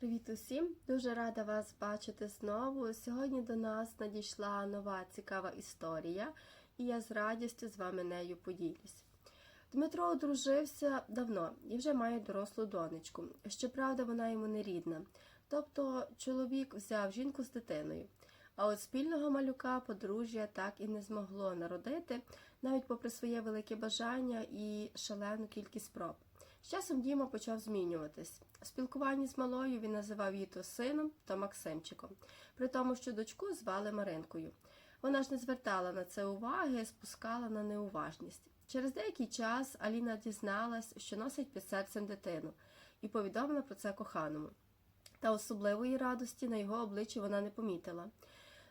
Привіт усім! Дуже рада вас бачити знову. Сьогодні до нас надійшла нова цікава історія, і я з радістю з вами нею поділюсь. Дмитро одружився давно і вже має дорослу донечку. Щоправда, вона йому не рідна. Тобто чоловік взяв жінку з дитиною. А от спільного малюка подружжя так і не змогло народити, навіть попри своє велике бажання і шалену кількість спроб. Часом Діма почав змінюватись. У спілкуванні з малою він називав її то сином, то Максимчиком, при тому, що дочку звали Маринкою. Вона ж не звертала на це уваги, спускала на неуважність. Через деякий час Аліна дізналась, що носить під серцем дитину, і повідомила про це коханому. Та особливої радості на його обличчі вона не помітила.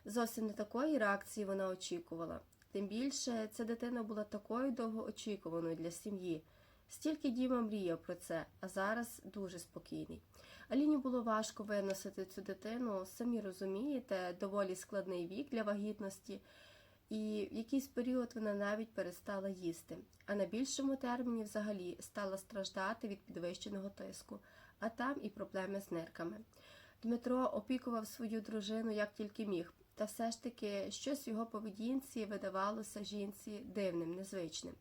Зовсім не такої реакції вона очікувала. Тим більше ця дитина була такою довгоочікуваною для сім'ї. Стільки Діма мріяв про це, а зараз дуже спокійний. Аліні було важко виносити цю дитину, самі розумієте, доволі складний вік для вагітності, і в якийсь період вона навіть перестала їсти. А на більшому терміні взагалі стала страждати від підвищеного тиску, а там і проблеми з нирками. Дмитро опікував свою дружину як тільки міг, та все ж таки щось в його поведінці видавалося жінці дивним, незвичним.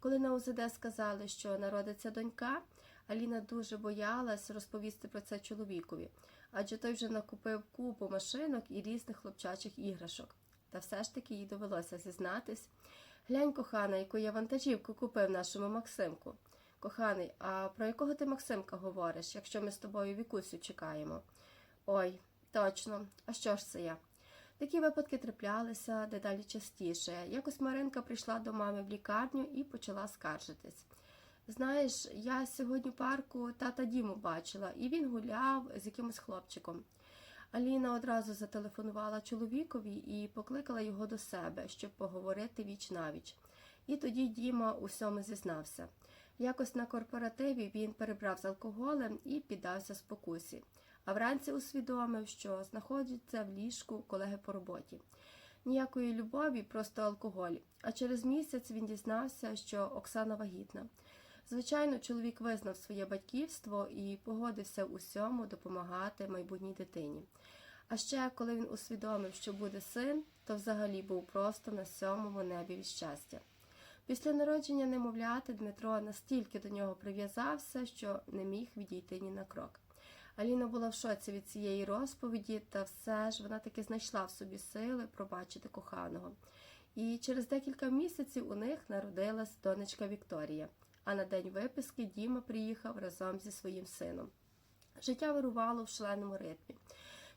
Коли на УЗД сказали, що народиться донька, Аліна дуже боялась розповісти про це чоловікові, адже той вже накупив купу машинок і різних хлопчачих іграшок. Та все ж таки їй довелося зізнатись. Глянь, кохана, яку я вантажівку купив нашому Максимку. Коханий, а про якого ти Максимка говориш, якщо ми з тобою вікусю чекаємо? Ой, точно, а що ж це я? Такі випадки траплялися дедалі частіше. Якось Маринка прийшла до мами в лікарню і почала скаржитись. Знаєш, я сьогодні в парку тата Діму бачила, і він гуляв з якимось хлопчиком. Аліна одразу зателефонувала чоловікові і покликала його до себе, щоб поговорити віч навіч. І тоді Діма у всьому зізнався. Якось на корпоративі він перебрав з алкоголем і піддався спокусі а вранці усвідомив, що знаходиться в ліжку колеги по роботі. Ніякої любові, просто алкоголь. А через місяць він дізнався, що Оксана вагітна. Звичайно, чоловік визнав своє батьківство і погодився усьому допомагати майбутній дитині. А ще, коли він усвідомив, що буде син, то взагалі був просто на сьомому небі від щастя. Після народження немовляти Дмитро настільки до нього прив'язався, що не міг відійти ні на крок. Аліна була в шоці від цієї розповіді, та все ж вона таки знайшла в собі сили пробачити коханого. І через декілька місяців у них народилась донечка Вікторія. А на день виписки Діма приїхав разом зі своїм сином. Життя вирувало в шаленому ритмі.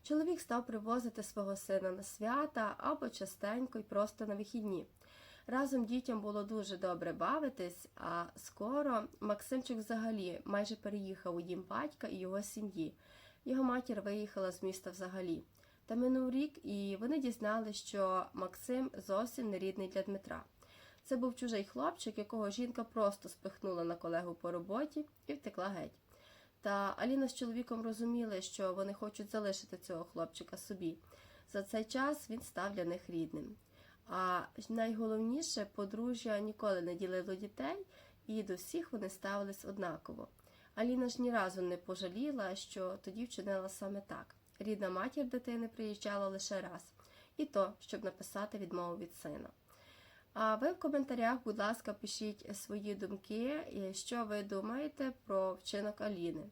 Чоловік став привозити свого сина на свята або частенько й просто на вихідні. Разом дітям було дуже добре бавитись, а скоро Максимчик взагалі майже переїхав у дім батька і його сім'ї. Його матір виїхала з міста взагалі. Та минув рік, і вони дізналися, що Максим зовсім не рідний для Дмитра. Це був чужий хлопчик, якого жінка просто спихнула на колегу по роботі і втекла геть. Та Аліна з чоловіком розуміли, що вони хочуть залишити цього хлопчика собі. За цей час він став для них рідним. А найголовніше, подружжя ніколи не ділило дітей, і до всіх вони ставились однаково. Аліна ж ні разу не пожаліла, що тоді вчинила саме так. Рідна матір дитини приїжджала лише раз, і то, щоб написати відмову від сина. А ви в коментарях, будь ласка, пишіть свої думки, що ви думаєте про вчинок Аліни.